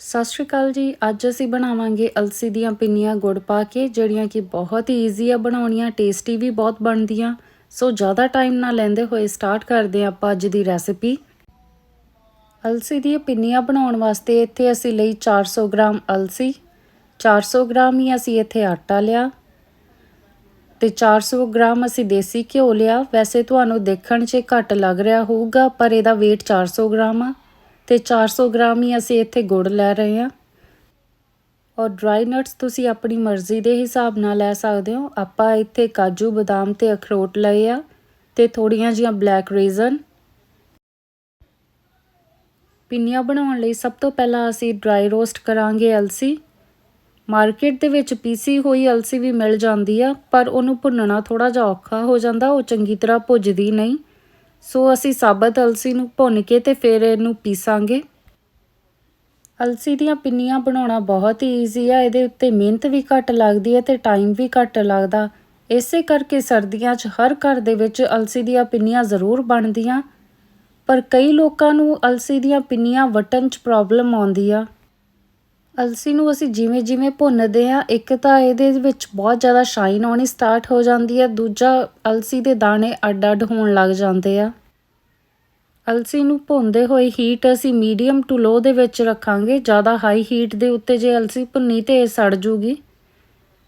ਸਤਿ ਸ਼੍ਰੀ ਅਕਾਲ ਜੀ। ਅੱਜ ਅਸੀਂ ਬਣਾਵਾਂਗੇ ਅਲਸੀ ਦੀਆਂ ਪਿੰਨੀਆਂ ਗੁੜ ਪਾ ਕੇ, ਜਿਹੜੀਆਂ ਕਿ ਬਹੁਤ ਹੀ ਈਜ਼ੀ ਆ ਬਣਾਉਣੀਆਂ ਟੇਸਟੀ ਵੀ ਬਹੁਤ ਬਣਦੀਆਂ। ਸੋ ਜ਼ਿਆਦਾ ਟਾਈਮ ਨਾ ਲੈਂਦੇ ਹੋਏ ਸਟਾਰਟ ਕਰਦੇ ਹਾਂ ਆਪਾਂ ਅੱਜ ਦੀ ਰੈਸਿਪੀ ਅਲਸੀ ਦੀਆਂ ਪਿੰਨੀਆਂ ਬਣਾਉਣ ਵਾਸਤੇ ਇੱਥੇ ਅਸੀਂ ਲਈ 400 ਗ੍ਰਾਮ ਅਲਸੀ 400 ਗ੍ਰਾਮ ਹੀ ਅਸੀਂ ਇੱਥੇ ਆਟਾ ਲਿਆ ਤੇ 400 ਗ੍ਰਾਮ ਅਸੀਂ ਦੇਸੀ ਘਿਓ ਲਿਆ। ਵੈਸੇ ਤੁਹਾਨੂੰ ਦੇਖਣ 'ਚ ਘੱਟ ਲੱਗ ਰਿਹਾ ਹੋਊਗਾ, ਪਰ ਇਹਦਾ weight 400 ਗ੍ਰਾਮ ਆ। ਤੇ 400 ਗ੍ਰਾਮ ਹੀ ਅਸੀਂ ਇੱਥੇ ਗੁੜ ਲੈ ਰਹੇ ਹਾਂ। ਔਰ ਡਰਾਈ ਨਟਸ ਤੁਸੀਂ ਆਪਣੀ ਮਰਜ਼ੀ ਦੇ ਹਿਸਾਬ ਨਾਲ ਲੈ ਸਕਦੇ ਹੋ। ਆਪਾਂ ਇੱਥੇ ਕਾਜੂ, ਬਦਾਮ ਤੇ ਅਖਰੋਟ ਲਏ ਆ ਤੇ ਥੋੜੀਆਂ ਜੀਆਂ ਬਲੈਕ ਰੇਜ਼ਨ ਪਿੰਨੀਆਂ ਬਣਾਉਣ ਲਈ ਸਭ ਤੋਂ ਪਹਿਲਾਂ ਅਸੀਂ ਡਰਾਈ ਰੋਸਟ ਕਰਾਂਗੇ ਅਲਸੀ। ਮਾਰਕੀਟ ਦੇ ਵਿੱਚ ਪੀਸੀ ਹੋਈ ਅਲਸੀ ਵੀ ਮਿਲ ਜਾਂਦੀ ਆ, ਪਰ ਉਹਨੂੰ ਭੁੰਨਣਾ ਥੋੜਾ ਜਿਹਾ ਔਖਾ ਹੋ ਜਾਂਦਾ, ਉਹ ਚੰਗੀ ਤਰ੍ਹਾਂ ਭੁੱਜਦੀ ਨਹੀਂ। ਸੋ ਅਸੀਂ ਸਾਬਤ ਅਲਸੀ ਨੂੰ ਭੁੰਨ ਕੇ ਤੇ ਫਿਰ ਇਹਨੂੰ ਪੀਸਾਂਗੇ। ਅਲਸੀ ਦੀਆਂ ਪਿੰਨੀਆਂ ਬਣਾਉਣਾ ਬਹੁਤ ਹੀ ਈਜ਼ੀ ਆ, ਇਹਦੇ ਉੱਤੇ ਮਿਹਨਤ ਵੀ ਘੱਟ ਲੱਗਦੀ ਹੈ ਤੇ ਟਾਈਮ ਵੀ ਘੱਟ ਲੱਗਦਾ। ਇਸੇ ਕਰਕੇ ਸਰਦੀਆਂ 'ਚ ਹਰ ਘਰ ਦੇ ਵਿੱਚ ਅਲਸੀ ਦੀਆਂ ਪਿੰਨੀਆਂ ਜ਼ਰੂਰ ਬਣਦੀਆਂ, ਪਰ ਕਈ ਲੋਕਾਂ ਨੂੰ ਅਲਸੀ ਦੀਆਂ ਪਿੰਨੀਆਂ ਵਟਣ 'ਚ ਪ੍ਰੋਬਲਮ ਆਉਂਦੀ ਆ। ਅਲਸੀ ਨੂੰ ਅਸੀਂ ਜਿਵੇਂ ਜਿਵੇਂ ਭੁੰਨਦੇ ਆ ਇੱਕ ਤਾਂ ਇਹਦੇ ਵਿੱਚ ਬਹੁਤ ਜ਼ਿਆਦਾ ਸ਼ਾਈਨ ਆਉਣੀ ਸਟਾਰਟ ਹੋ ਜਾਂਦੀ ਹੈ, ਦੂਜਾ ਅਲਸੀ ਦੇ ਦਾਣੇ ਅੱਡ-ਅੱਡ ਹੋਣ ਲੱਗ ਜਾਂਦੇ ਆ। ਅਲਸੀ ਨੂੰ ਭੁੰਨਦੇ ਹੋਏ ਹੀਟ ਅਸੀਂ ਮੀਡੀਅਮ ਟੂ ਲੋ ਦੇ ਵਿੱਚ ਰੱਖਾਂਗੇ, ਜ਼ਿਆਦਾ ਹਾਈ ਹੀਟ ਦੇ ਉੱਤੇ ਜੇ ਅਲਸੀ ਭੁੰਨੀ ਤੇ ਇਹ ਸੜ ਜੂਗੀ।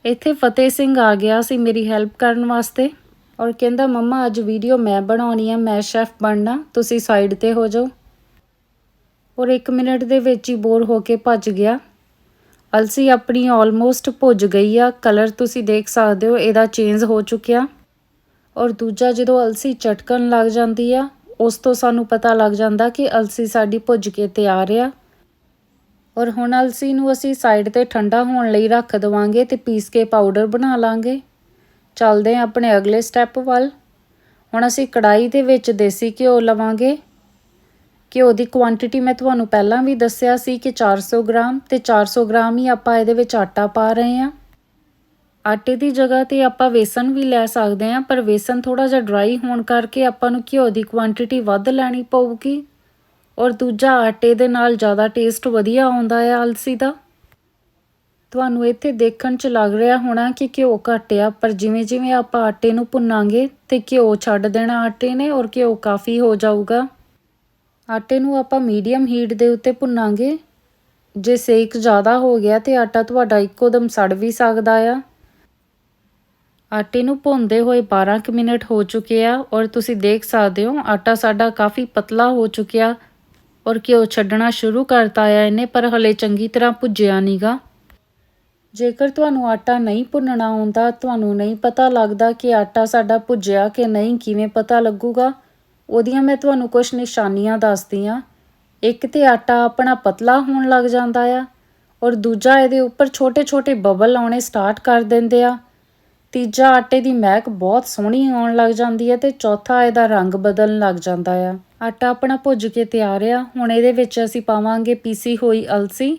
ਇੱਥੇ ਫਤਿਹ ਸਿੰਘ ਆ ਗਿਆ ਸੀ ਮੇਰੀ ਹੈਲਪ ਕਰਨ ਵਾਸਤੇ ਔਰ ਕਹਿੰਦਾ, ਮੰਮਾ, ਅੱਜ ਵੀਡੀਓ ਮੈਂ ਬਣਾਉਣੀ ਆ, ਮੈਂ ਸ਼ੈਫ ਬਣਨਾ, ਤੁਸੀਂ ਸਾਈਡ ਤੇ ਹੋ ਜਾਓ। ਔਰ 1 ਮਿੰਟ ਦੇ ਵਿੱਚ ਹੀ ਬੋਰ ਹੋ ਕੇ ਭੱਜ ਗਿਆ। ਅਲਸੀ ਆਪਣੀ ਆਲਮੋਸਟ ਭੁੱਜ ਗਈ ਆ। ਕਲਰ ਤੁਸੀਂ ਦੇਖ ਸਕਦੇ ਹੋ, ਇਹਦਾ ਚੇਂਜ ਹੋ ਚੁੱਕਿਆ। ਔਰ ਦੂਜਾ ਜਦੋਂ ਅਲਸੀ ਚਟਕਣ ਲੱਗ ਜਾਂਦੀ ਆ, ਉਸ ਤੋਂ ਸਾਨੂੰ ਪਤਾ ਲੱਗ ਜਾਂਦਾ ਕਿ ਅਲਸੀ ਸਾਡੀ ਭੁੱਜ ਕੇ ਤਿਆਰ ਆ। ਔਰ ਹੁਣ ਅਲਸੀ ਨੂੰ ਅਸੀਂ ਸਾਈਡ ਤੇ ਠੰਡਾ ਹੋਣ ਲਈ ਰੱਖ ਦਵਾਂਗੇ ਤੇ ਪੀਸ ਕੇ ਪਾਊਡਰ ਬਣਾ ਲਾਂਗੇ। ਚੱਲਦੇ ਹਾਂ ਆਪਣੇ ਅਗਲੇ ਸਟੈਪ ਵੱਲ। ਹੁਣ ਅਸੀਂ ਕੜਾਈ ਦੇ ਵਿੱਚ ਦੇਸੀ ਘਿਓ ਲਵਾਂਗੇ। ਘਿਓ ਦੀ ਕੁਆਂਟੀਟੀ ਮੈਂ ਤੁਹਾਨੂੰ ਪਹਿਲਾਂ ਵੀ ਦੱਸਿਆ ਸੀ ਕਿ 400 ਗ੍ਰਾਮ ਤੇ 400 ਗ੍ਰਾਮ ਹੀ ਆਪਾਂ ਇਹਦੇ ਵਿੱਚ ਆਟਾ ਪਾ ਰਹੇ ਹਾਂ। ਆਟੇ ਦੀ ਜਗ੍ਹਾ ਤੇ ਆਪਾਂ ਵੇਸਣ ਵੀ ਲੈ ਸਕਦੇ ਹਾਂ, ਪਰ ਵੇਸਣ ਥੋੜਾ ਜਿਹਾ ਡਰਾਈ ਹੋਣ ਕਰਕੇ ਆਪਾਂ ਨੂੰ ਘਿਓ ਦੀ ਕੁਆਂਟੀਟੀ ਵੱਧ ਲੈਣੀ ਪਊਗੀ ਔਰ ਦੂਜਾ ਆਟੇ ਦੇ ਨਾਲ ਜ਼ਿਆਦਾ ਟੇਸਟ ਵਧੀਆ ਆਉਂਦਾ ਹੈ ਆਲਸੀ ਦਾ। ਤੁਹਾਨੂੰ ਇੱਥੇ ਦੇਖਣ 'ਚ ਲੱਗ ਰਿਹਾ ਹੋਣਾ ਕਿ ਘਿਓ ਘਟਿਆ ਪਰ ਜਿਵੇਂ ਜਿਵੇਂ ਆਪਾਂ ਆਟੇ ਨੂੰ ਭੁੰਨਾਂਗੇ ਤੇ ਘਿਓ ਛੱਡ ਦੇਣਾ ਆਟੇ ਨੇ ਔਰ ਘਿਓ ਕਾਫੀ ਹੋ ਜਾਊਗਾ। ਆਟੇ ਨੂੰ ਆਪਾਂ ਮੀਡੀਅਮ ਹੀਟ ਦੇ ਉੱਤੇ ਭੁੰਨਾਂਗੇ। ਜੇ ਸੇਕ ਜ਼ਿਆਦਾ ਹੋ ਗਿਆ ਤੇ ਆਟਾ ਤੁਹਾਡਾ ਇੱਕੋ ਦਮ ਸੜ ਵੀ ਸਕਦਾ ਆ। ਆਟੇ ਨੂੰ ਭੁੰਨਦੇ ਹੋਏ 12 ਕਿ ਮਿੰਟ ਹੋ ਚੁੱਕੇ ਆ ਔਰ ਤੁਸੀਂ ਦੇਖ ਸਕਦੇ ਹੋ ਆਟਾ ਸਾਡਾ ਕਾਫੀ ਪਤਲਾ ਹੋ ਚੁੱਕਿਆ ਔਰ ਘਿਓ ਛੱਡਣਾ ਸ਼ੁਰੂ ਕਰਤਾ ਆ ਇਹਨੇ ਪਰ ਹਲੇ ਚੰਗੀ ਤਰ੍ਹਾਂ ਭੁੱਜਿਆ ਨਹੀਂਗਾ ਜੇਕਰ ਤੁਹਾਨੂੰ ਆਟਾ ਨਹੀਂ ਭੁੰਨਣਾ ਆਉਂਦਾ, ਤੁਹਾਨੂੰ ਨਹੀਂ ਪਤਾ ਲੱਗਦਾ ਕਿ ਆਟਾ ਸਾਡਾ ਭੁੱਜਿਆ ਕਿ ਨਹੀਂ, ਕਿਵੇਂ ਪਤਾ ਲੱਗੂਗਾ। ਉਹਦੀਆਂ ਮੈਂ ਤੁਹਾਨੂੰ ਕੁਝ ਨਿਸ਼ਾਨੀਆਂ ਦੱਸਦੀ ਆ। ਇੱਕ ਤੇ ਆਟਾ ਆਪਣਾ ਪਤਲਾ ਹੋਣ ਲੱਗ ਜਾਂਦਾ ਆ ਔਰ ਦੂਜਾ ਇਹਦੇ ਉੱਪਰ ਛੋਟੇ-ਛੋਟੇ ਬਬਲ ਆਉਣੇ ਸਟਾਰਟ ਕਰ ਦਿੰਦੇ ਆ। ਤੀਜਾ ਆਟੇ ਦੀ ਮਹਿਕ ਬਹੁਤ ਸੋਹਣੀ ਆਉਣ ਲੱਗ ਜਾਂਦੀ ਹੈ ਤੇ ਚੌਥਾ ਇਹਦਾ ਰੰਗ ਬਦਲਣ ਲੱਗ ਜਾਂਦਾ ਆ। ਆਟਾ ਆਪਣਾ ਭੁੱਜ ਕੇ ਤਿਆਰ ਆ। ਹੁਣ ਇਹਦੇ ਵਿੱਚ ਅਸੀਂ ਪਾਵਾਂਗੇ ਪੀਸੀ ਹੋਈ ਅਲਸੀ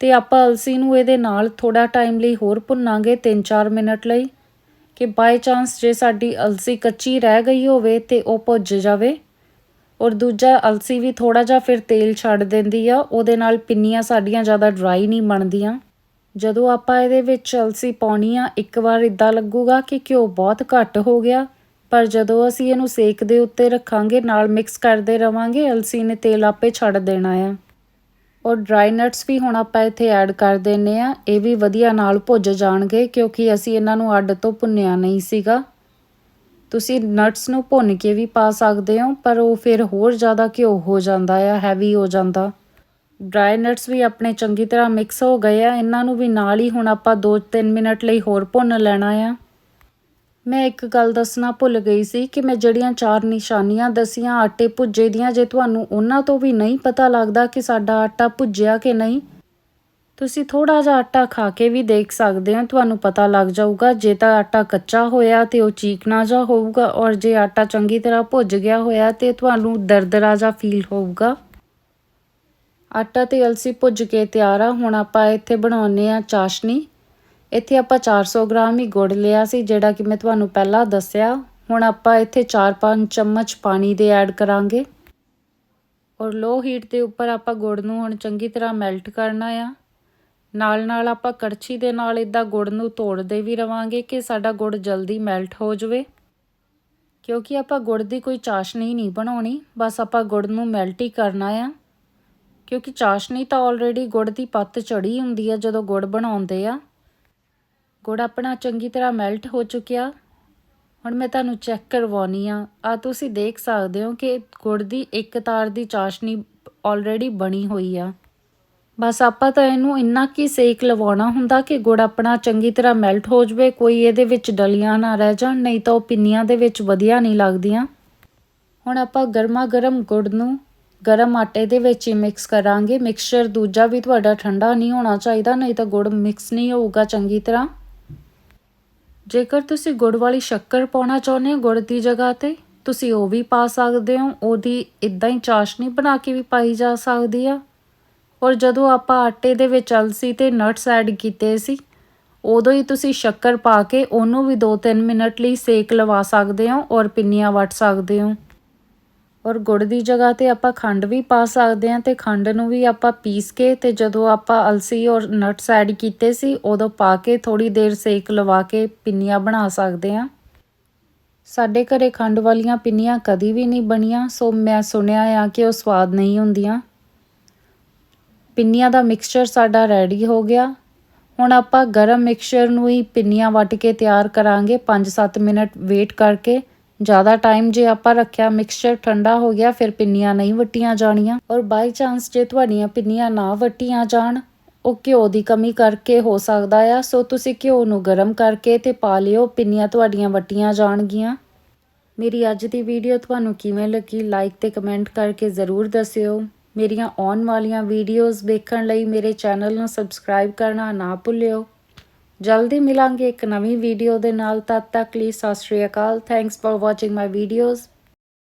ਤੇ ਆਪਾਂ ਅਲਸੀ ਨੂੰ ਇਹਦੇ ਨਾਲ ਥੋੜਾ ਟਾਈਮ ਲਈ ਹੋਰ ਭੁੰਨਾਂਗੇ 3-4 ਮਿੰਟ ਲਈ। ਕਿ ਬਾਈ ਚਾਂਸ ਜੇ ਸਾਡੀ ਅਲਸੀ ਕੱਚੀ ਰਹਿ ਗਈ ਹੋਵੇ ਤੇ ਉਹ ਭੁੱਜ ਜਾਵੇ ਔਰ ਦੂਜਾ ਅਲਸੀ ਵੀ ਥੋੜਾ ਜਿਹਾ ਫਿਰ ਤੇਲ ਛੱਡ ਦਿੰਦੀ ਆ, ਉਹਦੇ ਨਾਲ ਪਿੰਨੀਆਂ ਸਾਡੀਆਂ ਜ਼ਿਆਦਾ ਡਰਾਈ ਨਹੀਂ ਬਣਦੀਆਂ। ਜਦੋਂ ਆਪਾਂ ਇਹਦੇ ਵਿੱਚ ਅਲਸੀ ਪਾਉਣੀ ਆ, ਇੱਕ ਵਾਰ ਇਦਾਂ ਲੱਗੂਗਾ ਕਿ ਘਿਓ ਬਹੁਤ ਘੱਟ ਹੋ ਗਿਆ, ਪਰ ਜਦੋਂ ਅਸੀਂ ਇਹਨੂੰ ਸੇਕ ਦੇ ਉੱਤੇ ਰੱਖਾਂਗੇ, ਨਾਲ ਮਿਕਸ ਕਰਦੇ ਰਵਾਂਗੇ, ਅਲਸੀ ਨੇ ਤੇਲ ਆਪੇ ਛੱਡ ਦੇਣਾ ਆ। ਔਰ ਡਰਾਈ ਨਟਸ ਵੀ ਹੁਣ ਆਪਾਂ ਇੱਥੇ ਐਡ ਕਰ ਦਿੰਨੇ ਆ ਇਹ ਵੀ ਵਧੀਆ ਨਾਲ ਭੁੱਜ ਜਾਣਗੇ ਕਿਉਂਕਿ ਅਸੀਂ ਇਹਨਾਂ ਨੂੰ ਅੱਡ ਤੋਂ ਭੁੰਨਿਆ ਨਹੀਂ ਸੀਗਾ। ਤੁਸੀਂ ਨਟਸ ਨੂੰ ਭੁੰਨ ਕੇ ਵੀ ਪਾ ਸਕਦੇ ਹੋ, ਪਰ ਉਹ ਫਿਰ ਹੋਰ ਜ਼ਿਆਦਾ ਘਿਓ ਹੋ ਜਾਂਦਾ ਆ ਹੈਵੀ ਹੋ ਜਾਂਦਾ। ਡਰਾਈ ਨਟਸ ਵੀ ਆਪਣੇ ਚੰਗੀ ਤਰ੍ਹਾਂ ਮਿਕਸ ਹੋ ਗਏ ਆ। ਇਹਨਾਂ ਨੂੰ ਵੀ ਨਾਲ ਹੀ ਹੁਣ ਆਪਾਂ 2-3 ਮਿੰਟ ਲਈ ਹੋਰ ਭੁੰਨ ਲੈਣਾ ਆ। ਮੈਂ ਇੱਕ ਗੱਲ ਦੱਸਣਾ ਭੁੱਲ ਗਈ ਸੀ ਕਿ ਮੈਂ ਜਿਹੜੀਆਂ ਚਾਰ ਨਿਸ਼ਾਨੀਆਂ ਦਸੀਆਂ ਆਟੇ ਭੁੱਜੇ ਦੀਆਂ, ਜੇ ਤੁਹਾਨੂੰ ਉਹਨਾਂ ਤੋਂ ਵੀ ਨਹੀਂ ਪਤਾ ਲੱਗਦਾ ਕਿ ਸਾਡਾ ਆਟਾ ਭੁੱਜਿਆ ਕਿ ਨਹੀਂ, ਤੁਸੀਂ ਥੋੜਾ ਜਿਹਾ ਆਟਾ ਖਾ ਕੇ ਵੀ ਦੇਖ ਸਕਦੇ ਹੋ, ਤੁਹਾਨੂੰ ਪਤਾ ਲੱਗ ਜਾਊਗਾ, ਜੇ ਤਾਂ ਆਟਾ ਕੱਚਾ ਹੋਇਆ ਤੇ ਉਹ ਚੀਕਣਾ ਜਾ ਹੋਊਗਾ ਔਰ ਜੇ ਆਟਾ ਚੰਗੀ ਤਰ੍ਹਾਂ ਭੁੱਜ ਗਿਆ ਹੋਇਆ ਤੇ ਤੁਹਾਨੂੰ ਦਰਦਰਾ ਜਾ ਫੀਲ ਹੋਊਗਾ। ਆਟਾ ਤੇ ਅਲਸੀ ਭੁੱਜ ਕੇ ਤਿਆਰ ਆ, ਹੁਣ ਆਪਾਂ ਇੱਥੇ ਬਣਾਉਨੇ ਆ ਚਾਸ਼ਨੀ। ਇੱਥੇ ਆਪਾਂ 400 ਗ੍ਰਾਮ ਹੀ ਗੁੜ ਲਿਆ ਸੀ, ਜਿਹੜਾ ਕਿ ਮੈਂ ਤੁਹਾਨੂੰ ਪਹਿਲਾਂ ਦੱਸਿਆ। ਹੁਣ ਆਪਾਂ ਇੱਥੇ 4-5 ਚਮਚ ਪਾਣੀ ਦੇ ਐਡ ਕਰਾਂਗੇ। ਔਰ ਲੋ ਹੀਟ ਦੇ ਉੱਪਰ ਆਪਾਂ ਗੁੜ ਨੂੰ ਹੁਣ ਚੰਗੀ ਤਰ੍ਹਾਂ ਮੈਲਟ ਕਰਨਾ ਆ। ਨਾਲ ਨਾਲ ਆਪਾਂ ਕੜਛੀ ਦੇ ਨਾਲ ਇਦਾਂ ਗੁੜ ਨੂੰ ਤੋੜਦੇ ਵੀ ਰਵਾਂਗੇ ਕਿ ਸਾਡਾ ਗੁੜ ਜਲਦੀ ਮੈਲਟ ਹੋ ਜਾਵੇ। ਕਿਉਂਕਿ ਆਪਾਂ ਗੁੜ ਦੀ ਕੋਈ ਚਾਸ਼ਨੀ ਨਹੀਂ ਬਣਾਉਣੀ, ਬਸ ਆਪਾਂ ਗੁੜ ਨੂੰ ਮੈਲਟ ਹੀ ਕਰਨਾ ਆ। ਕਿਉਂਕਿ ਚਾਸ਼ਨੀ ਤਾਂ ਆਲਰੇਡੀ ਗੁੜ ਦੀ ਪੱਤ ਚੜੀ ਹੁੰਦੀ ਆ ਜਦੋਂ ਗੁੜ ਬਣਾਉਂਦੇ ਆ। ਗੁੜ ਆਪਣਾ ਚੰਗੀ ਤਰ੍ਹਾਂ ਮੈਲਟ ਹੋ ਚੁੱਕਿਆ। ਹੁਣ ਮੈਂ ਤੁਹਾਨੂੰ ਚੈੱਕ ਕਰਵਾਉਣੀ ਆ। ਆ ਤੁਸੀਂ ਦੇਖ ਸਕਦੇ ਹੋ ਕਿ ਗੁੜ ਦੀ ਇੱਕ ਤਾਰ ਦੀ ਚਾਸ਼ਨੀ ਆਲਰੇਡੀ ਬਣੀ ਹੋਈ ਆ। ਬਸ ਆਪਾਂ ਤਾਂ ਇਹਨੂੰ ਇੰਨਾ ਕੀ ਸੇਕ ਲਵਾਉਣਾ ਹੁੰਦਾ ਕਿ ਗੁੜ ਆਪਣਾ ਚੰਗੀ ਤਰ੍ਹਾਂ ਮੈਲਟ ਹੋ ਜਵੇ, ਕੋਈ ਇਹਦੇ ਵਿੱਚ ਡਲੀਆਂ ਨਾ ਰਹਿ ਜਾਣ, ਨਹੀਂ ਤਾਂ ਉਹ ਪਿੰਨੀਆਂ ਦੇ ਵਿੱਚ ਵਧੀਆ ਨਹੀਂ ਲੱਗਦੀਆਂ। ਹੁਣ ਆਪਾਂ ਗਰਮਾ ਗਰਮ ਗੁੜ ਨੂੰ ਗਰਮ ਆਟੇ ਦੇ ਵਿੱਚ ਹੀ ਮਿਕਸ ਕਰਾਂਗੇ। ਮਿਕਸਚਰ ਦੂਜਾ ਵੀ ਤੁਹਾਡਾ ਠੰਡਾ ਨਹੀਂ ਹੋਣਾ ਚਾਹੀਦਾ, ਨਹੀਂ ਤਾਂ ਗੁੜ ਮਿਕਸ ਨਹੀਂ ਹੋਊਗਾ ਚੰਗੀ ਤਰ੍ਹਾਂ। ਜੇਕਰ ਤੁਸੀਂ ਗੁੜ ਵਾਲੀ ਸ਼ੱਕਰ ਪਾਉਣਾ ਚਾਹੁੰਦੇ ਹੋ ਗੁੜ ਦੀ ਜਗ੍ਹਾ ਤੇ, ਤੁਸੀਂ ਉਹ ਵੀ ਪਾ ਸਕਦੇ ਹੋ। ਉਹਦੀ ਇਦਾਂ ਹੀ ਚਾਸ਼ਨੀ ਬਣਾ ਕੇ ਵੀ ਪਾਈ ਜਾ ਸਕਦੀ ਆ। ਔਰ ਜਦੋਂ ਆਪਾਂ ਆਟੇ ਦੇ ਵਿੱਚ ਅਲਸੀ ਤੇ ਨਟਸ ਐਡ ਕੀਤੇ ਸੀ, ਉਦੋਂ ਹੀ ਤੁਸੀਂ ਸ਼ੱਕਰ ਪਾ ਕੇ ਉਹਨੂੰ ਵੀ 2-3 ਮਿੰਟ ਲਈ ਸੇਕ ਲਵਾ ਸਕਦੇ ਹੋ ਔਰ ਪਿੰਨੀਆਂ ਵੱਟ ਸਕਦੇ ਹੋ। ਔਰ ਗੁੜ ਦੀ ਜਗ੍ਹਾ ਤੇ ਆਪਾਂ ਖੰਡ ਵੀ ਪਾ ਸਕਦੇ ਹਾਂ ਤੇ ਖੰਡ ਨੂੰ ਵੀ ਆਪਾਂ ਪੀਸ ਕੇ ਤੇ ਜਦੋਂ ਆਪਾਂ ਅਲਸੀ ਔਰ ਨਟਸ ਐਡ ਕੀਤੇ ਸੀ, ਉਦੋਂ ਪਾ ਕੇ ਥੋੜੀ ਦੇਰ ਸੇਕ ਲਵਾ ਕੇ ਪਿੰਨੀਆਂ ਬਣਾ ਸਕਦੇ ਹਾਂ। ਸਾਡੇ ਘਰੇ ਖੰਡ ਵਾਲੀਆਂ ਪਿੰਨੀਆਂ ਕਦੀ ਵੀ ਨਹੀਂ ਬਣੀਆਂ, ਸੋ ਮੈਂ ਸੁਣਿਆ ਆ ਕਿ ਉਹ ਸਵਾਦ ਨਹੀਂ ਹੁੰਦੀਆਂ। ਪਿੰਨੀਆਂ ਦਾ ਮਿਕਸਚਰ ਸਾਡਾ ਰੈਡੀ ਹੋ ਗਿਆ। ਹੁਣ ਆਪਾਂ ਗਰਮ ਮਿਕਸਚਰ ਨੂੰ ਹੀ ਪਿੰਨੀਆਂ ਵੱਟ ਕੇ ਤਿਆਰ ਕਰਾਂਗੇ 5-7 ਮਿੰਟ ਵੇਟ ਕਰਕੇ। ਜ਼ਿਆਦਾ ਟਾਈਮ ਜੇ ਆਪਾਂ ਰੱਖਿਆ ਮਿਕਸਚਰ ਠੰਡਾ ਹੋ ਗਿਆ, ਫਿਰ ਪਿੰਨੀਆਂ ਨਹੀਂ ਵਟੀਆਂ ਜਾਣੀਆਂ। ਔਰ ਬਾਈ ਚਾਂਸ ਜੇ ਤੁਹਾਡੀਆਂ ਪਿੰਨੀਆਂ ਨਾ ਵਟੀਆਂ ਜਾਣ, ਉਹ ਘਿਓ ਦੀ ਕਮੀ ਕਰਕੇ ਹੋ ਸਕਦਾ ਆ। ਸੋ ਤੁਸੀਂ ਘਿਓ ਨੂੰ ਗਰਮ ਕਰਕੇ ਤੇ ਪਾ ਲਿਓ, ਪਿੰਨੀਆਂ ਤੁਹਾਡੀਆਂ ਵਟੀਆਂ ਜਾਣਗੀਆਂ। ਮੇਰੀ ਅੱਜ ਦੀ ਵੀਡੀਓ ਤੁਹਾਨੂੰ ਕਿਵੇਂ ਲੱਗੀ ਲਾਈਕ ਤੇ ਕਮੈਂਟ ਕਰਕੇ ਜ਼ਰੂਰ ਦੱਸਿਓ। ਮੇਰੀਆਂ ਆਉਣ ਵਾਲੀਆਂ ਵੀਡੀਓਜ਼ ਦੇਖਣ ਲਈ ਮੇਰੇ ਚੈਨਲ ਨੂੰ ਸਬਸਕ੍ਰਾਈਬ ਕਰਨਾ ਨਾ ਭੁੱਲਿਓ। ਜਲਦੀ ਮਿਲਾਂਗੇ ਇੱਕ ਨਵੀਂ ਵੀਡੀਓ ਦੇ ਨਾਲ, ਤਦ ਤੱਕ ਲਈ ਸਤਿ ਸ਼੍ਰੀ ਅਕਾਲ thanks for watching my videos